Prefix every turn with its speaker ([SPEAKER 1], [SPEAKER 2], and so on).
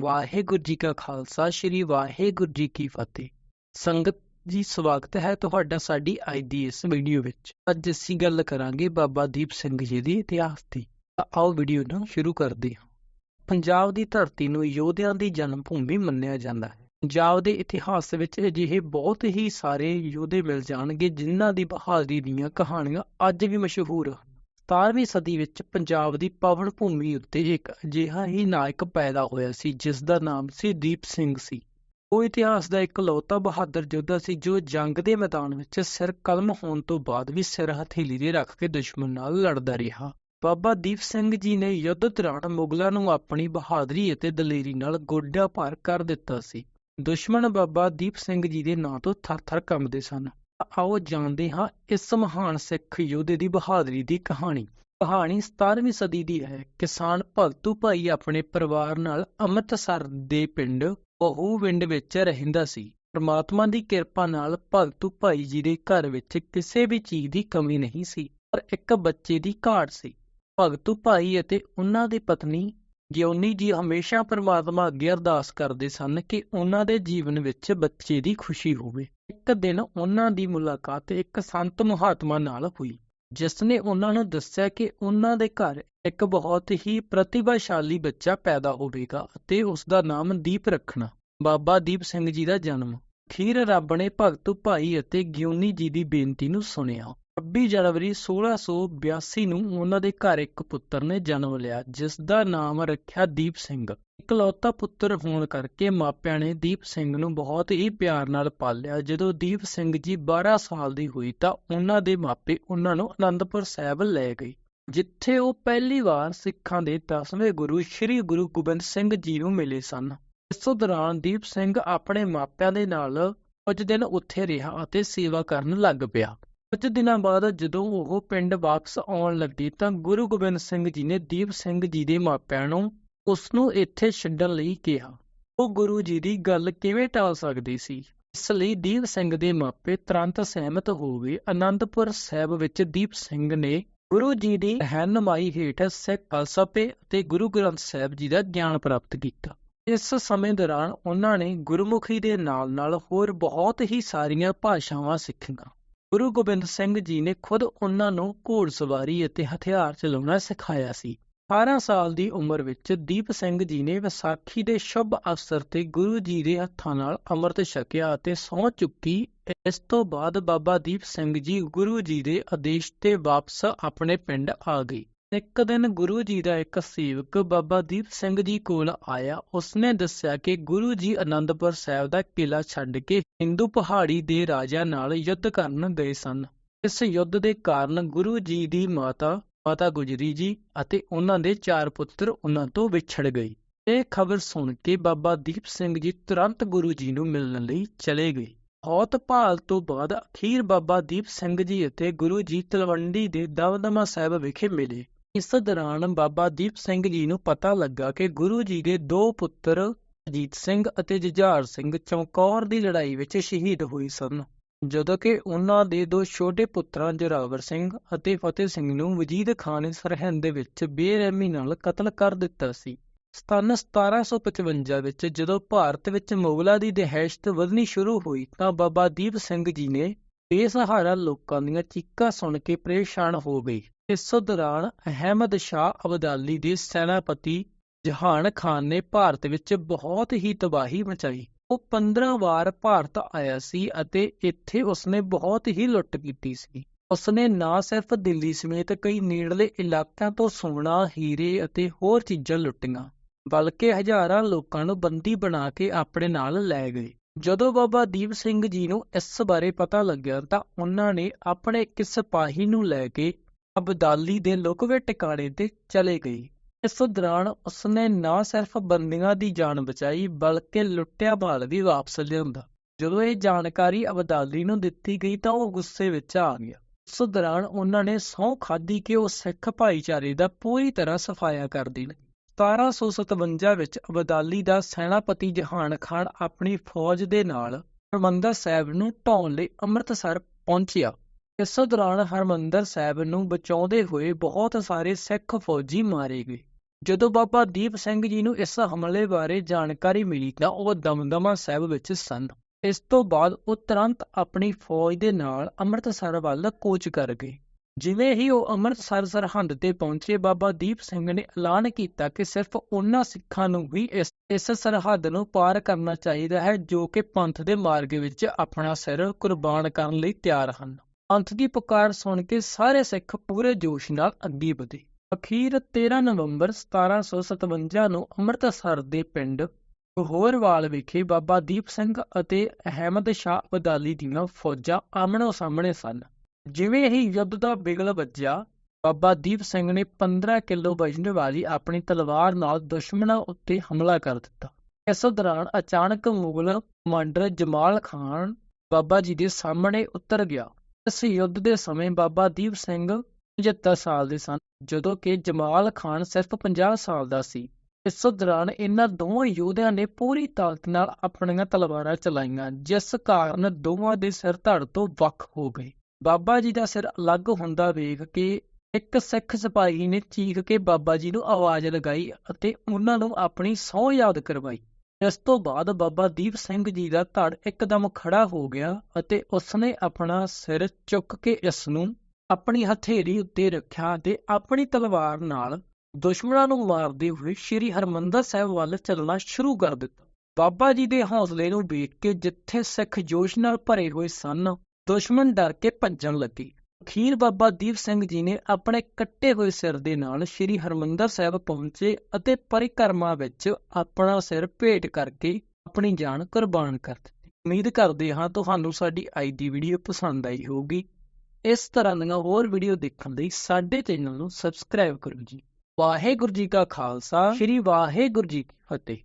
[SPEAKER 1] ਵਾਹਿਗੁਰੂ ਜੀ ਕਾ ਖਾਲਸਾ, ਸ੍ਰੀ ਵਾਹਿਗੁਰੂ ਜੀ ਕੀ ਫਤਿਹ। ਸੰਗਤ ਜੀ, ਸਵਾਗਤ ਹੈ ਤੁਹਾਡਾ ਸਾਡੀ ਅੱਜ ਦੀ ਇਸ ਵੀਡੀਓ ਵਿੱਚ। ਅੱਜ ਅਸੀਂ ਗੱਲ ਕਰਾਂਗੇ ਬਾਬਾ ਦੀਪ ਸਿੰਘ ਜੀ ਦੀ ਇਤਿਹਾਸ ਦੀ। ਤਾਂ ਆਓ ਵੀਡੀਓ ਨੂੰ ਸ਼ੁਰੂ ਕਰਦੇ ਹਾਂ। ਪੰਜਾਬ ਦੀ ਧਰਤੀ ਨੂੰ ਯੋਧਿਆਂ ਦੀ ਜਨਮ ਭੂਮੀ ਮੰਨਿਆ ਜਾਂਦਾ ਹੈ। ਪੰਜਾਬ ਦੇ ਇਤਿਹਾਸ ਵਿੱਚ ਅਜਿਹੇ ਬਹੁਤ ਹੀ ਸਾਰੇ ਯੋਧੇ ਮਿਲ ਜਾਣਗੇ, ਜਿਨ੍ਹਾਂ ਦੀ ਬਹਾਦਰੀ ਦੀਆਂ ਕਹਾਣੀਆਂ ਅੱਜ ਵੀ ਮਸ਼ਹੂਰ ਹਨ। 17ਵੀਂ ਸਦੀ ਵਿੱਚ ਪੰਜਾਬ ਦੀ ਪਾਵਨ ਭੂਮੀ ਉੱਤੇ ਇੱਕ ਅਜਿਹਾ ਹੀ ਨਾਇਕ ਪੈਦਾ ਹੋਇਆ ਸੀ, ਜਿਸ ਦਾ ਨਾਮ ਸੀ ਦੀਪ ਸਿੰਘ ਸੀ। ਉਹ ਇਤਿਹਾਸ ਦਾ ਇਕਲੌਤਾ ਬਹਾਦਰ ਯੋਧਾ ਸੀ, ਜੋ ਜੰਗ ਦੇ ਮੈਦਾਨ ਵਿੱਚ ਸਿਰ ਕਲਮ ਹੋਣ ਤੋਂ ਬਾਅਦ ਵੀ ਸਿਰ ਹਥੇਲੀ ਤੇ ਰੱਖ ਕੇ ਦੁਸ਼ਮਣ ਨਾਲ ਲੜਦਾ ਰਿਹਾ। ਬਾਬਾ ਦੀਪ ਸਿੰਘ ਜੀ ਨੇ ਯੁੱਧ ਦੌਰਾਨ ਮੁਗਲਾਂ ਨੂੰ ਆਪਣੀ ਬਹਾਦਰੀ ਅਤੇ ਦਲੇਰੀ ਨਾਲ ਗੋਡਿਆਂ ਭਾਰ ਕਰ ਦਿੱਤਾ ਸੀ। ਦੁਸ਼ਮਣ ਬਾਬਾ ਦੀਪ ਸਿੰਘ ਜੀ ਦੇ ਨਾਂ ਤੋਂ ਥਰ-ਥਰ ਕੰਬਦੇ ਸਨ। ਆਓ ਜਾਣਦੇ ਹਾਂ ਇਸ ਮਹਾਨ ਸਿੱਖ ਯੋਧੇ ਦੀ ਬਹਾਦਰੀ ਦੀ ਕਹਾਣੀ। ਕਹਾਣੀ 17ਵੀਂ ਸਦੀ ਦੀ ਹੈ। ਕਿਸਾਨ ਭਗਤੂ ਭਾਈ ਆਪਣੇ ਪਰਿਵਾਰ ਨਾਲ ਅੰਮ੍ਰਿਤਸਰ ਦੇ ਪਿੰਡ ਬਹੂਵਿੰਡ ਵਿੱਚ ਰਹਿੰਦਾ ਸੀ। ਪਰਮਾਤਮਾ ਦੀ ਕਿਰਪਾ ਨਾਲ ਭਗਤੂ ਭਾਈ ਜੀ ਦੇ ਘਰ ਵਿੱਚ ਕਿਸੇ ਵੀ ਚੀਜ਼ ਦੀ ਕਮੀ ਨਹੀਂ ਸੀ, ਪਰ ਇੱਕ ਬੱਚੇ ਦੀ ਘਾਟ ਸੀ। ਭਗਤੂ ਭਾਈ ਅਤੇ ਉਹਨਾਂ ਦੀ ਪਤਨੀ ਗਿਓਨੀ ਜੀ ਹਮੇਸ਼ਾ ਪ੍ਰਮਾਤਮਾ ਅੱਗੇ ਅਰਦਾਸ ਕਰਦੇ ਸਨ ਕਿ ਉਹਨਾਂ ਦੇ ਜੀਵਨ ਵਿੱਚ ਬੱਚੇ ਦੀ ਖੁਸ਼ੀ ਹੋਵੇ। ਇੱਕ ਦਿਨ ਉਹਨਾਂ ਦੀ ਮੁਲਾਕਾਤ ਇੱਕ ਸੰਤ ਮਹਾਤਮਾ ਨਾਲ ਹੋਈ, ਜਿਸ ਨੇ ਉਹਨਾਂ ਨੂੰ ਦੱਸਿਆ ਕਿ ਉਹਨਾਂ ਦੇ ਘਰ ਇੱਕ ਬਹੁਤ ਹੀ ਪ੍ਰਤਿਭਾਸ਼ਾਲੀ ਬੱਚਾ ਪੈਦਾ ਹੋਵੇਗਾ ਅਤੇ ਉਸ ਦਾ ਨਾਮ ਦੀਪ ਰੱਖਣਾ, ਬਾਬਾ ਦੀਪ ਸਿੰਘ ਜੀ ਦਾ ਜਨਮ। ਖੀਰ ਰੱਬ ਨੇ ਭਗਤ ਭਾਈ ਅਤੇ ਗਿਉਨੀ ਜੀ ਦੀ ਬੇਨਤੀ ਨੂੰ ਸੁਣਿਆ। 26 ਜਨਵਰੀ 1682 ਨੂੰ ਉਹਨਾਂ ਦੇ ਘਰ ਇੱਕ ਪੁੱਤਰ ਨੇ ਜਨਮ ਲਿਆ, ਜਿਸ ਦਾ ਨਾਮ ਰੱਖਿਆ ਦੀਪ ਸਿੰਘ। ਇਕਲੌਤਾ ਪੁੱਤਰ ਹੋਣ ਕਰਕੇ ਮਾਪਿਆਂ ਨੇ ਦੀਪ ਸਿੰਘ ਨੂੰ ਬਹੁਤ ਹੀ ਪਿਆਰ ਨਾਲ ਪਾਲਿਆ। ਜਦੋਂ ਦੀਪ ਸਿੰਘ ਜੀ 12 ਸਾਲ ਦੀ ਹੋਈ ਤਾਂ ਉਹਨਾਂ ਦੇ ਮਾਪੇ ਉਹਨਾਂ ਨੂੰ ਅਨੰਦਪੁਰ ਸਾਹਿਬ ਲੈ ਗਏ, ਜਿੱਥੇ ਉਹ ਪਹਿਲੀ ਵਾਰ ਸਿੱਖਾਂ ਦੇ 10ਵੇਂ ਗੁਰੂ ਸ੍ਰੀ ਗੁਰੂ ਗੋਬਿੰਦ ਸਿੰਘ ਜੀ ਨੂੰ ਮਿਲੇ ਸਨ। ਇਸ ਦੌਰਾਨ ਦੀਪ ਸਿੰਘ ਆਪਣੇ ਮਾਪਿਆਂ ਦੇ ਨਾਲ ਕੁਝ ਦਿਨ ਉੱਥੇ ਰਿਹਾ ਅਤੇ ਸੇਵਾ ਕਰਨ ਲੱਗ ਪਿਆ। ਕੁਝ ਦਿਨਾਂ ਬਾਅਦ ਜਦੋਂ ਉਹ ਪਿੰਡ ਵਾਪਸ ਆਉਣ ਲੱਗੀ ਤਾਂ ਗੁਰੂ ਗੋਬਿੰਦ ਸਿੰਘ ਜੀ ਨੇ ਦੀਪ ਸਿੰਘ ਜੀ ਦੇ ਮਾਪਿਆਂ ਨੂੰ ਉਸ ਨੂੰ ਇੱਥੇ ਛੱਡਣ ਲਈ ਕਿਹਾ। ਉਹ ਗੁਰੂ ਜੀ ਦੀ ਗੱਲ ਕਿਵੇਂ ਟਾਲ ਸਕਦੀ ਸੀ? ਇਸ ਲਈ ਦੀਪ ਸਿੰਘ ਦੇ ਮਾਪੇ ਤੁਰੰਤ ਸਹਿਮਤ ਹੋ ਗਏ। ਅਨੰਦਪੁਰ ਸਾਹਿਬ ਵਿੱਚ ਦੀਪ ਸਿੰਘ ਨੇ ਗੁਰੂ ਜੀ ਦੀ ਰਹਿਨਮਾਈ ਹੇਠ ਸਿੱਖ ਫਲਸਫੇ ਅਤੇ ਗੁਰੂ ਗ੍ਰੰਥ ਸਾਹਿਬ ਜੀ ਦਾ ਗਿਆਨ ਪ੍ਰਾਪਤ ਕੀਤਾ। ਇਸ ਸਮੇਂ ਦੌਰਾਨ ਉਹਨਾਂ ਨੇ ਗੁਰਮੁਖੀ ਦੇ ਨਾਲ-ਨਾਲ ਹੋਰ ਬਹੁਤ ਹੀ ਸਾਰੀਆਂ ਭਾਸ਼ਾਵਾਂ ਸਿੱਖੀਆਂ। ਗੁਰੂ ਗੋਬਿੰਦ ਸਿੰਘ ਜੀ ਨੇ ਖੁਦ ਉਹਨਾਂ ਨੂੰ ਘੋੜਸਵਾਰੀ ਅਤੇ ਹਥਿਆਰ ਚਲਾਉਣਾ ਸਿਖਾਇਆ ਸੀ। 18 ਸਾਲ ਦੀ ਉਮਰ ਵਿੱਚ ਦੀਪ ਸਿੰਘ ਜੀ ਨੇ ਵਿਸਾਖੀ ਦੇ ਸ਼ੁਭ ਅਵਸਰ ਤੇ ਗੁਰੂ ਜੀ ਦੇ ਹੱਥਾਂ ਨਾਲ ਅੰਮ੍ਰਿਤ ਛਕਿਆ ਅਤੇ ਸਹੁੰ ਚੁੱਕੀ। ਇਸ ਤੋਂ ਬਾਅਦ ਬਾਬਾ ਦੀਪ ਸਿੰਘ ਜੀ ਗੁਰੂ ਜੀ ਦੇ ਆਦੇਸ਼ ਤੇ ਵਾਪਸ ਆਪਣੇ ਪਿੰਡ ਆ ਗਏ। ਇੱਕ ਦਿਨ ਗੁਰੂ ਜੀ ਦਾ ਇੱਕ ਸੇਵਕ ਬਾਬਾ ਦੀਪ ਸਿੰਘ ਜੀ ਕੋਲ ਆਇਆ। ਉਸਨੇ ਦੱਸਿਆ ਕਿ ਗੁਰੂ ਜੀ ਅਨੰਦਪੁਰ ਸਾਹਿਬ ਦਾ ਕਿਲਾ ਛੱਡ ਕੇ ਹਿੰਦੂ ਪਹਾੜੀ ਦੇ ਰਾਜਿਆਂ ਨਾਲ ਯੁੱਧ ਕਰਨ ਗਏ ਸਨ। ਇਸ ਯੁੱਧ ਦੇ ਕਾਰਨ ਗੁਰੂ ਜੀ ਦੀ ਮਾਤਾ ਮਾਤਾ ਗੁਜਰੀ ਜੀ ਅਤੇ ਉਹਨਾਂ ਦੇ ਚਾਰ ਪੁੱਤਰ ਉਹਨਾਂ ਤੋਂ ਵਿਛੜ ਗਏ। ਇਹ ਖਬਰ ਸੁਣ ਕੇ ਬਾਬਾ ਦੀਪ ਸਿੰਘ ਜੀ ਤੁਰੰਤ ਗੁਰੂ ਜੀ ਨੂੰ ਮਿਲਣ ਲਈ ਚਲੇ ਗਏ। ਬਹੁਤ ਭਾਲ ਤੋਂ ਬਾਅਦ ਅਖੀਰ ਬਾਬਾ ਦੀਪ ਸਿੰਘ ਜੀ ਅਤੇ ਗੁਰੂ ਜੀ ਤਲਵੰਡੀ ਦੇ ਦਮਦਮਾ ਸਾਹਿਬ ਵਿਖੇ ਮਿਲੇ। ਇਸ ਦੌਰਾਨ ਬਾਬਾ ਦੀਪ ਸਿੰਘ ਜੀ ਨੂੰ ਪਤਾ ਲੱਗਾ ਕਿ ਗੁਰੂ ਜੀ ਦੇ ਦੋ ਪੁੱਤਰ ਅਜੀਤ ਸਿੰਘ ਅਤੇ ਜੁਝਾਰ ਸਿੰਘ ਚਮਕੌਰ ਦੀ ਲੜਾਈ ਵਿੱਚ ਸ਼ਹੀਦ ਹੋਏ ਸਨ। ਜਦੋਂ ਕਿ ਉਹਨਾਂ ਦੇ ਦੋ ਛੋਟੇ ਪੁੱਤਰਾਂ ਜੋਰਾਵਰ ਸਿੰਘ ਅਤੇ ਫਤਿਹ ਸਿੰਘ ਨੂੰ ਵਜੀਦ ਖਾਨ ਨੇ ਸਰਹਿੰਦ ਦੇ ਵਿੱਚ ਬੇਰਹਿਮੀ ਨਾਲ ਕਤਲ ਕਰ ਦਿੱਤਾ ਸੀ। ਸਤਨ 1755 ਵਿੱਚ ਜਦੋਂ ਭਾਰਤ ਵਿੱਚ ਮੁਗਲਾਂ ਦੀ ਦਹਿਸ਼ਤ ਵਧਣੀ ਸ਼ੁਰੂ ਹੋਈ ਤਾਂ ਬਾਬਾ ਦੀਪ ਸਿੰਘ ਜੀ ਨੇ ਬੇਸਹਾਰਾ ਲੋਕਾਂ ਦੀਆਂ ਚੀਕਾਂ ਸੁਣ ਕੇ ਪਰੇਸ਼ਾਨ ਹੋ ਗਏ। ਇਸ ਦੌਰਾਨ ਅਹਿਮਦ ਸ਼ਾਹ ਅਬਦਾਲੀ ਦੇ ਸੈਨਾਪਤੀ ਜਹਾਨ ਖਾਨ ਨੇ ਭਾਰਤ ਵਿੱਚ ਬਹੁਤ ਹੀ ਤਬਾਹੀ ਮਚਾਈ। ਉਹ 15 ਵਾਰ ਭਾਰਤ ਆਇਆ ਸੀ ਅਤੇ ਇੱਥੇ ਉਸਨੇ ਬਹੁਤ ਹੀ ਲੁੱਟ ਕੀਤੀ ਸੀ। ਉਸਨੇ ਨਾ ਸਿਰਫ ਦਿੱਲੀ ਸਮੇਤ ਕਈ ਨੇੜਲੇ ਇਲਾਕਿਆਂ ਤੋਂ ਸੋਨਾ, ਹੀਰੇ ਅਤੇ ਹੋਰ ਚੀਜ਼ਾਂ ਲੁੱਟੀਆਂ ਬਲਕਿ ਹਜ਼ਾਰਾਂ ਲੋਕਾਂ ਨੂੰ ਬੰਦੀ ਬਣਾ ਕੇ ਆਪਣੇ ਨਾਲ ਲੈ ਗਏ। ਜਦੋਂ ਬਾਬਾ ਦੀਪ ਸਿੰਘ ਜੀ ਨੂੰ ਇਸ ਬਾਰੇ ਪਤਾ ਲੱਗਿਆ ਤਾਂ ਉਹਨਾਂ ਨੇ ਆਪਣੇ ਇੱਕ ਸਿਪਾਹੀ ਨੂੰ ਲੈ ਕੇ ਅਬਦਾਲੀ ਦੇ ਲੁਕਵੇਂ ਟਿਕਾਣੇ ਤੇ ਚਲੇ ਗਈ ਇਸ ਦੌਰਾਨ ਉਸਨੇ ਨਾ ਸਿਰਫ ਬੰਦੀਆਂ ਦੀ ਜਾਨ ਬਚਾਈ, ਬਲਕਿ ਲੁੱਟਿਆ ਮਾਲ ਵੀ ਵਾਪਸ ਲਿਆਂਦਾ। ਜਦੋਂ ਇਹ ਜਾਣਕਾਰੀ ਅਬਦਾਲੀ ਨੂੰ ਦਿੱਤੀ ਗਈ ਤਾਂ ਉਹ ਗੁੱਸੇ ਵਿੱਚ ਆ ਗਿਆ। ਉਸ ਦੌਰਾਨ ਉਹਨਾਂ ਨੇ ਸਹੁੰ ਖਾਧੀ ਕਿ ਉਹ ਸਿੱਖ ਭਾਈਚਾਰੇ ਦਾ ਪੂਰੀ ਤਰ੍ਹਾਂ ਸਫਾਇਆ ਕਰ ਦੇਣ। 1757 ਵਿੱਚ ਅਬਦਾਲੀ ਦਾ ਸੈਨਾਪਤੀ ਜਹਾਨ ਖਾਨ ਆਪਣੀ ਫੌਜ ਦੇ ਨਾਲ ਹਰਮੰਦਰ ਸਾਹਿਬ ਨੂੰ ਢਾਉਣ ਲਈ ਅੰਮ੍ਰਿਤਸਰ ਪਹੁੰਚਿਆ। ਇਸ ਦੌਰਾਨ ਹਰਿਮੰਦਰ ਸਾਹਿਬ ਨੂੰ ਬਚਾਉਂਦੇ ਹੋਏ ਬਹੁਤ ਸਾਰੇ ਸਿੱਖ ਫੌਜੀ ਮਾਰੇ ਗਏ। ਜਦੋਂ ਬਾਬਾ ਦੀਪ ਸਿੰਘ ਜੀ ਨੂੰ ਇਸ ਹਮਲੇ ਬਾਰੇ ਜਾਣਕਾਰੀ ਮਿਲੀ ਤਾਂ ਉਹ ਦਮਦਮਾ ਸਾਹਿਬ ਵਿੱਚ ਸਨ। ਇਸ ਤੋਂ ਬਾਅਦ ਉਹ ਤੁਰੰਤ ਆਪਣੀ ਫੌਜ ਦੇ ਨਾਲ ਅੰਮ੍ਰਿਤਸਰ ਵੱਲ ਕੂਚ ਕਰ ਗਏ। ਜਿਵੇਂ ਹੀ ਉਹ ਅੰਮ੍ਰਿਤਸਰ ਸਰਹੰਦ ਤੇ ਪਹੁੰਚੇ, ਬਾਬਾ ਦੀਪ ਸਿੰਘ ਨੇ ਐਲਾਨ ਕੀਤਾ ਕਿ ਸਿਰਫ ਉਹਨਾਂ ਸਿੱਖਾਂ ਨੂੰ ਹੀ ਇਸ ਇਸ ਸਰਹੱਦ ਨੂੰ ਪਾਰ ਕਰਨਾ ਚਾਹੀਦਾ ਹੈ ਜੋ ਕਿ ਪੰਥ ਦੇ ਮਾਰਗ ਵਿੱਚ ਆਪਣਾ ਸਿਰ ਕੁਰਬਾਨ ਕਰਨ ਲਈ ਤਿਆਰ ਹਨ। ਪੰਥ ਦੀ ਪੁਕਾਰ ਸੁਣ ਕੇ ਸਾਰੇ ਸਿੱਖ ਪੂਰੇ ਜੋਸ਼ ਨਾਲ ਅੱਗੇ ਵਧੇ। ਅਖੀਰ 13 ਨਵੰਬਰ 1757 ਨੂੰ ਅੰਮ੍ਰਿਤਸਰ ਦੇ ਪਿੰਡ ਗਹੋਰਵਾਲ ਵਿਖੇ ਬਾਬਾ ਦੀਪ ਸਿੰਘ ਅਤੇ ਅਹਿਮਦ ਸ਼ਾਹ ਅਬਦਾਲੀ ਦੀਆਂ ਫੌਜਾਂ ਆਮਣੋ ਸਾਹਮਣੇ ਸਨ। ਜਿਵੇਂ ਹੀ ਯੁੱਧ ਦਾ ਬਿਗਲ ਵੱਜਿਆ, ਬਾਬਾ ਦੀਪ ਸਿੰਘ ਨੇ 15 ਕਿਲੋ ਵਜਨ ਵਾਲੀ ਆਪਣੀ ਤਲਵਾਰ ਨਾਲ ਦੁਸ਼ਮਣਾਂ ਉੱਤੇ ਹਮਲਾ ਕਰ ਦਿੱਤਾ। ਇਸ ਦੌਰਾਨ ਅਚਾਨਕ ਮੁਗਲ ਕਮਾਂਡਰ ਜਮਾਲ ਖਾਨ ਬਾਬਾ ਜੀ ਦੇ ਸਾਹਮਣੇ ਉਤਰ ਗਿਆ। ਇਸ ਯੁੱਧ ਦੇ ਸਮੇਂ ਬਾਬਾ ਦੀਪ ਸਿੰਘ 75 ਸਾਲ ਦੇ ਸਨ, ਜਦੋਂ ਕਿ ਜਮਾਲ ਖਾਨ ਸਿਰਫ 50 ਸਾਲ ਦਾ ਸੀ। ਇਸ ਦੌਰਾਨ ਇਹਨਾਂ ਦੋਵਾਂ ਯੋਧਿਆਂ ਨੇ ਪੂਰੀ ਤਾਕਤ ਨਾਲ ਆਪਣੀਆਂ ਤਲਵਾਰਾਂ ਚਲਾਈਆਂ, ਜਿਸ ਕਾਰਨ ਦੋਵਾਂ ਦੇ ਸਿਰ ਧੜ ਤੋਂ ਵੱਖ ਹੋ ਗਏ। ਬਾਬਾ ਜੀ ਦਾ ਸਿਰ ਅਲੱਗ ਹੁੰਦਾ ਵੇਖ ਕੇ ਇੱਕ ਸਿੱਖ ਸਿਪਾਹੀ ਨੇ ਚੀਖ ਕੇ ਬਾਬਾ ਜੀ ਨੂੰ ਆਵਾਜ਼ ਲਗਾਈ ਅਤੇ ਉਹਨਾਂ ਨੂੰ ਆਪਣੀ ਸਹੁੰ ਯਾਦ ਕਰਵਾਈ। ਇਸ ਤੋਂ ਬਾਅਦ ਬਾਬਾ ਦੀਪ ਸਿੰਘ ਜੀ ਦਾ ਧੜ ਇੱਕਦਮ ਖੜਾ ਹੋ ਗਿਆ ਅਤੇ ਉਸਨੇ ਆਪਣਾ ਸਿਰ ਚੁੱਕ ਕੇ ਇਸ ਨੂੰ ਆਪਣੀ ਹਥੇਲੀ ਉੱਤੇ ਰੱਖਿਆ ਤੇ ਆਪਣੀ ਤਲਵਾਰ ਨਾਲ ਦੁਸ਼ਮਣਾਂ ਨੂੰ ਮਾਰਦੇ ਹੋਏ ਸ੍ਰੀ ਹਰਮੰਦਰ ਸਾਹਿਬ ਵੱਲ ਚੱਲਣਾ ਸ਼ੁਰੂ ਕਰ ਦਿੱਤਾ। ਬਾਬਾ ਜੀ ਦੇ ਹੌਸਲੇ ਨੂੰ ਵੇਖ ਕੇ ਜਿੱਥੇ ਸਿੱਖ ਜੋਸ਼ ਨਾਲ ਭਰੇ ਹੋਏ ਸਨ, ਦੁਸ਼ਮਣ ਡਰ ਕੇ ਭੱਜਣ ਲੱਗੇ। ਅਖੀਰ ਬਾਬਾ ਦੀਪ ਸਿੰਘ ਜੀ ਨੇ ਆਪਣੇ ਕੱਟੇ ਹੋਏ ਸਿਰ ਦੇ ਨਾਲ ਸ੍ਰੀ ਹਰਮੰਦਰ ਸਾਹਿਬ ਪਹੁੰਚੇ ਅਤੇ ਪਰਿਕਰਮਾ ਵਿੱਚ ਆਪਣਾ ਸਿਰ ਭੇਟ ਕਰਕੇ ਆਪਣੀ ਜਾਨ ਕੁਰਬਾਨ ਕਰ ਦਿੱਤੀ। ਉਮੀਦ ਕਰਦੇ ਹਾਂ ਤੁਹਾਨੂੰ ਸਾਡੀ ਅੱਜ ਦੀ ਵੀਡੀਓ ਪਸੰਦ ਆਈ ਹੋਊਗੀ। ਇਸ ਤਰ੍ਹਾਂ ਦੀਆਂ ਹੋਰ ਵੀਡੀਓ ਦੇਖਣ ਲਈ ਸਾਡੇ ਚੈਨਲ ਨੂੰ ਸਬਸਕ੍ਰਾਈਬ ਕਰੋ ਜੀ। ਵਾਹਿਗੁਰੂ ਜੀ ਕਾ ਖਾਲਸਾ, ਸ੍ਰੀ ਵਾਹਿਗੁਰੂ ਜੀ ਕੀ ਫਤਿਹ।